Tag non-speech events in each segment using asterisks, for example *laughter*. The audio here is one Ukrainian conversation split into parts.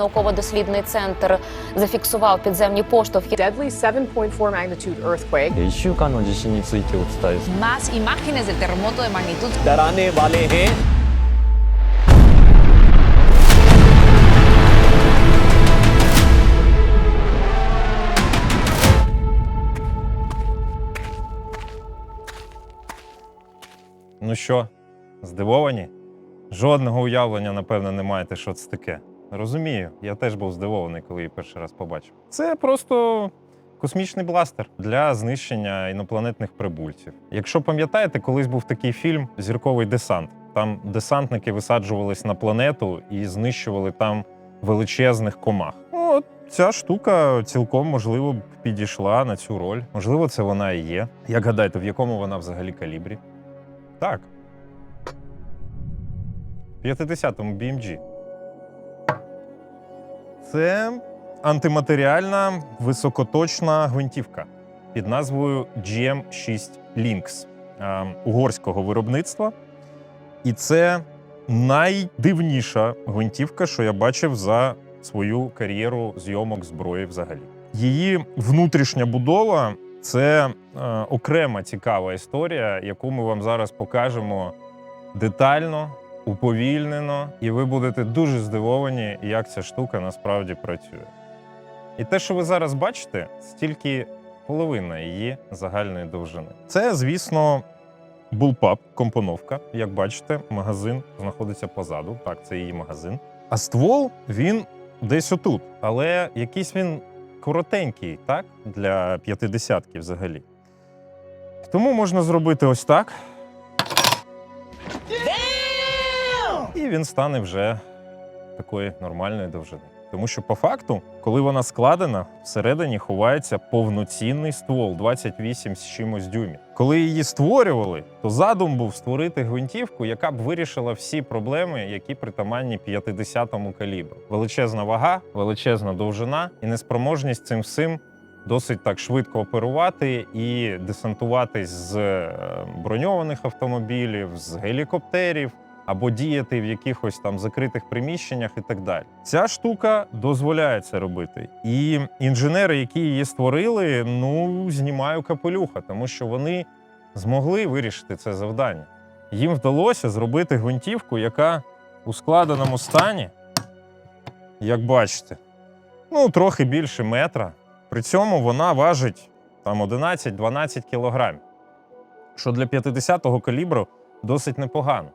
Науково-дослідний центр зафіксував підземні поштовхи. deadly 7.4 magnitude earthquake. 1週間の地震についてお伝えす Más imágenes del terremoto de magnitud डराने वाले हैं 「Ну що, здивовані? Жодного уявлення, напевно, не маєте, що це таке. Розумію, я теж був здивований, коли її перший раз побачив. Це просто космічний бластер для знищення інопланетних прибульців. Якщо пам'ятаєте, колись був такий фільм Зірковий десант. Там десантники висаджувались на планету і знищували там величезних комах. Ну, От ця штука цілком можливо підійшла на цю роль. Можливо, це вона і є. Як гадаєте, в якому вона взагалі калібрі? Так. В 50-му BMG. Це антиматеріальна високоточна гвинтівка під назвою GM6 Lynx е, угорського виробництва. І це найдивніша гвинтівка, що я бачив за свою кар'єру зйомок зброї взагалі. Її внутрішня будова це е, окрема цікава історія, яку ми вам зараз покажемо детально, уповільнено, і ви будете дуже здивовані, як ця штука насправді працює. І те, що ви зараз бачите, стільки половина її загальної довжини. Це, звісно, булпап, компоновка. Як бачите, магазин знаходиться позаду. Так, це її магазин. А ствол він десь отут. Але якийсь він коротенький, так? Для п'ятидесятки взагалі. Тому можна зробити ось так. І він стане вже такої нормальної довжини. Тому що по факту, коли вона складена, всередині ховається повноцінний ствол 28 з чимось дюймів. Коли її створювали, то задум був створити гвинтівку, яка б вирішила всі проблеми, які притаманні 50-му калібру. Величезна вага, величезна довжина і неспроможність цим всім досить так швидко оперувати і десантуватись з е, броньованих автомобілів, з гелікоптерів або діяти в якихось там закритих приміщеннях і так далі. Ця штука дозволяє це робити. І інженери, які її створили, ну знімаю капелюха, тому що вони змогли вирішити це завдання. Їм вдалося зробити гвинтівку, яка у складеному стані, як бачите, ну трохи більше метра. При цьому вона важить там 11-12 кілограмів, що для 50-го калібру досить непогано.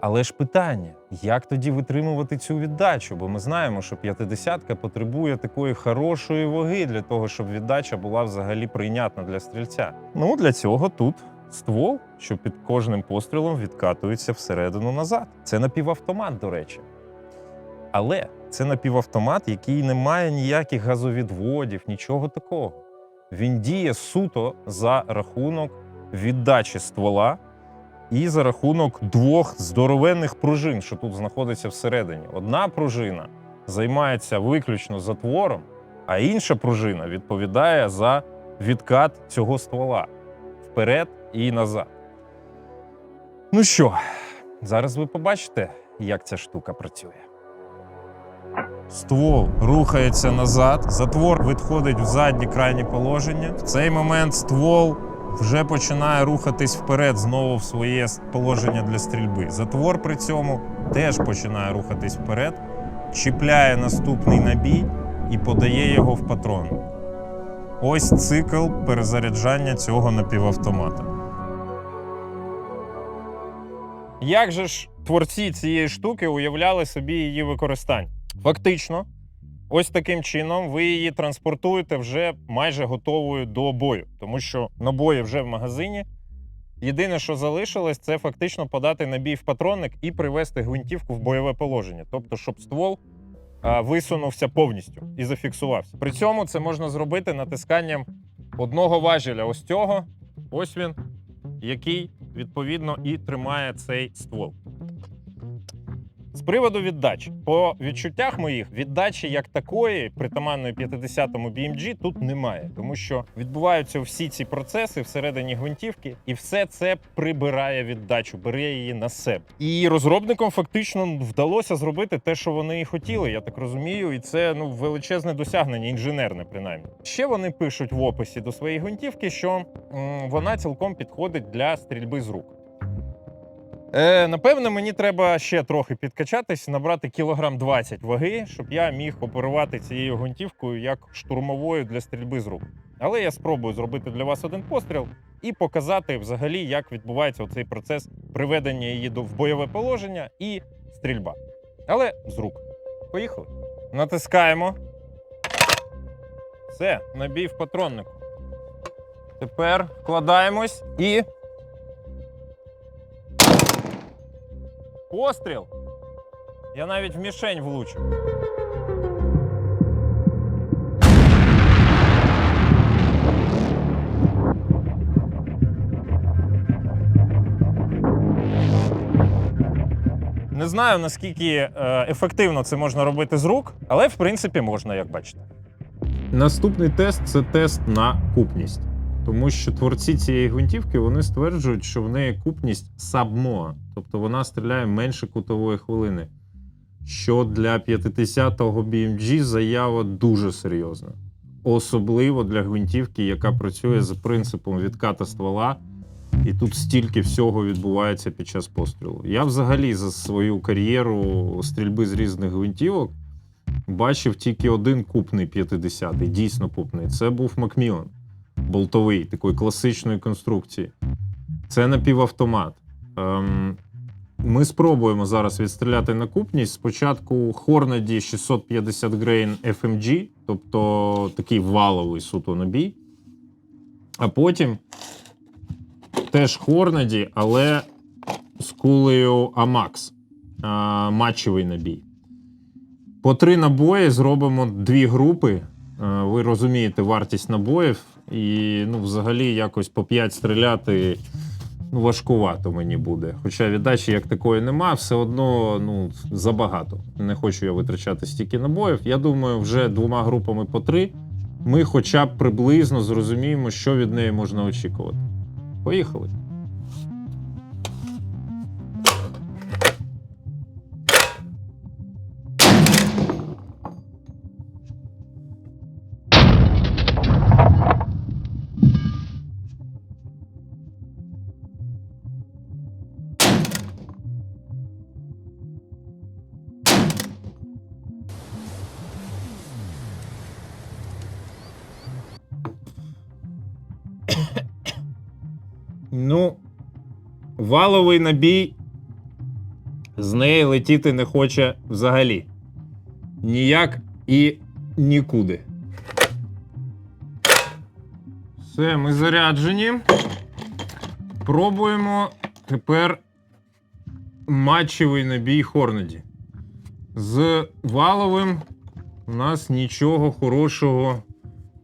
Але ж питання, як тоді витримувати цю віддачу? Бо ми знаємо, що 50-ка потребує такої хорошої ваги для того, щоб віддача була взагалі прийнятна для стрільця. Ну, для цього тут ствол, що під кожним пострілом відкатується всередину назад. Це напівавтомат, до речі. Але це напівавтомат, який не має ніяких газовідводів, нічого такого. Він діє суто за рахунок віддачі ствола і за рахунок двох здоровенних пружин, що тут знаходиться всередині. Одна пружина займається виключно затвором, а інша пружина відповідає за відкат цього ствола вперед і назад. Ну що, зараз ви побачите, як ця штука працює. Ствол рухається назад, затвор відходить в заднє крайнє положення. В цей момент ствол вже починає рухатись вперед знову в своє положення для стрільби. Затвор при цьому теж починає рухатись вперед, чіпляє наступний набій і подає його в патронник. Ось цикл перезаряджання цього напівавтомата. Як же ж творці цієї штуки уявляли собі її використання? Фактично, ось таким чином ви її транспортуєте вже майже готовою до бою, тому що набої вже в магазині. Єдине, що залишилось, це фактично подати набій в патронник і привести гвинтівку в бойове положення, тобто, щоб ствол висунувся повністю і зафіксувався. При цьому це можна зробити натисканням одного важеля, ось цього, ось він, який відповідно і тримає цей ствол. Приводу віддачі, по відчуттях моїх віддачі як такої, притаманної 50-му BMG, тут немає, тому що відбуваються всі ці процеси всередині гвинтівки, і все це прибирає віддачу, бере її на себе. І розробникам фактично вдалося зробити те, що вони і хотіли, я так розумію, і це ну величезне досягнення, інженерне, принаймні. Ще вони пишуть в описі до своєї гвинтівки, що м, вона цілком підходить для стрільби з рук. Е, напевно, мені треба ще трохи підкачатись, набрати кілограм 20 ваги, щоб я міг оперувати цією гвинтівкою як штурмовою для стрільби з рук. Але я спробую зробити для вас один постріл і показати взагалі, як відбувається цей процес приведення її в бойове положення і стрільба. Але з рук. Поїхали. Натискаємо. Все, набій в патроннику. Тепер вкладаємось і. Постріл. Я навіть в мішень влучив. Не знаю, наскільки е, ефективно це можна робити з рук, але в принципі можна, як бачите. Наступний тест це тест на купність. Тому що творці цієї гвинтівки вони стверджують, що в неї купність сабмоа, тобто вона стріляє менше кутової хвилини. Що для 50-го BMG заява дуже серйозна. Особливо для гвинтівки, яка працює за принципом відката ствола, і тут стільки всього відбувається під час пострілу. Я взагалі за свою кар'єру стрільби з різних гвинтівок бачив тільки один купний 50-й, дійсно купний. Це був Макмілан болтовий, такої класичної конструкції. Це напівавтомат. Ем, ми спробуємо зараз відстріляти на купність. Спочатку Hornady 650 Grain FMG, тобто такий валовий суто набій. А потім теж Hornady, але з кулею AMAX, а, матчевий набій. По три набої зробимо дві групи. Ви розумієте вартість набоїв, і ну, взагалі якось по 5 стріляти ну, важкувато мені буде. Хоча віддачі як такої нема, все одно ну, забагато. Не хочу я витрачати стільки набоїв. Я думаю, вже двома групами по три ми хоча б приблизно зрозуміємо, що від неї можна очікувати. Поїхали. Валовий набій з неї летіти не хоче взагалі. Ніяк і нікуди. Все, ми заряджені. Пробуємо тепер матчевий набій Хорнеді. З валовим у нас нічого хорошого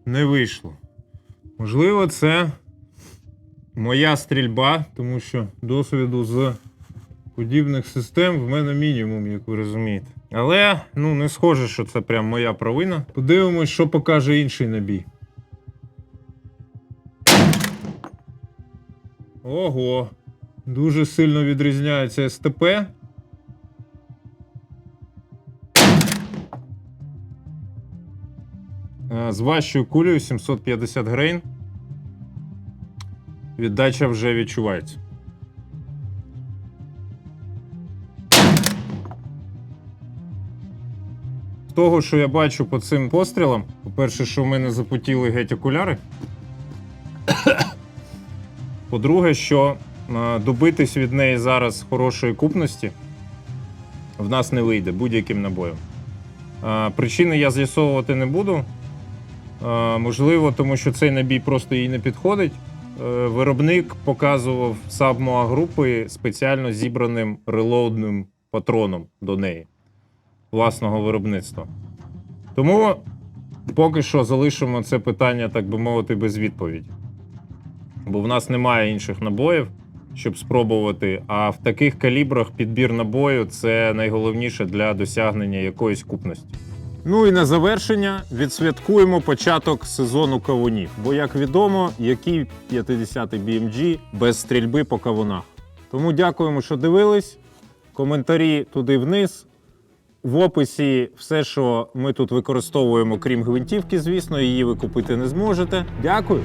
не вийшло. Можливо, це моя стрільба, тому що досвіду з подібних систем в мене мінімум, як ви розумієте. Але ну не схоже, що це прям моя провина. Подивимось, що покаже інший набій. Ого, дуже сильно відрізняється СТП. Е, З важчою кулею 750 грейн. Віддача вже відчувається. З того, що я бачу по цим пострілам, по-перше, що в мене запотіли геть окуляри. *coughs* По-друге, що добитись від неї зараз хорошої купності в нас не вийде будь-яким набоєм. Причини я з'ясовувати не буду. Можливо, тому що цей набій просто їй не підходить. Е, Виробник показував сабмоа групи спеціально зібраним релоудним патроном до неї власного виробництва. Тому поки що залишимо це питання, так би мовити, без відповіді. Бо в нас немає інших набоїв. щоб спробувати. А в таких калібрах підбір набою це найголовніше для досягнення якоїсь купності. Ну і на завершення відсвяткуємо початок сезону кавунів. Бо, як відомо, який 50-й BMG без стрільби по кавунах. Тому дякуємо, що дивились. Коментарі туди вниз. В описі все, що ми тут використовуємо, крім гвинтівки, звісно, її ви купити не зможете. Дякую.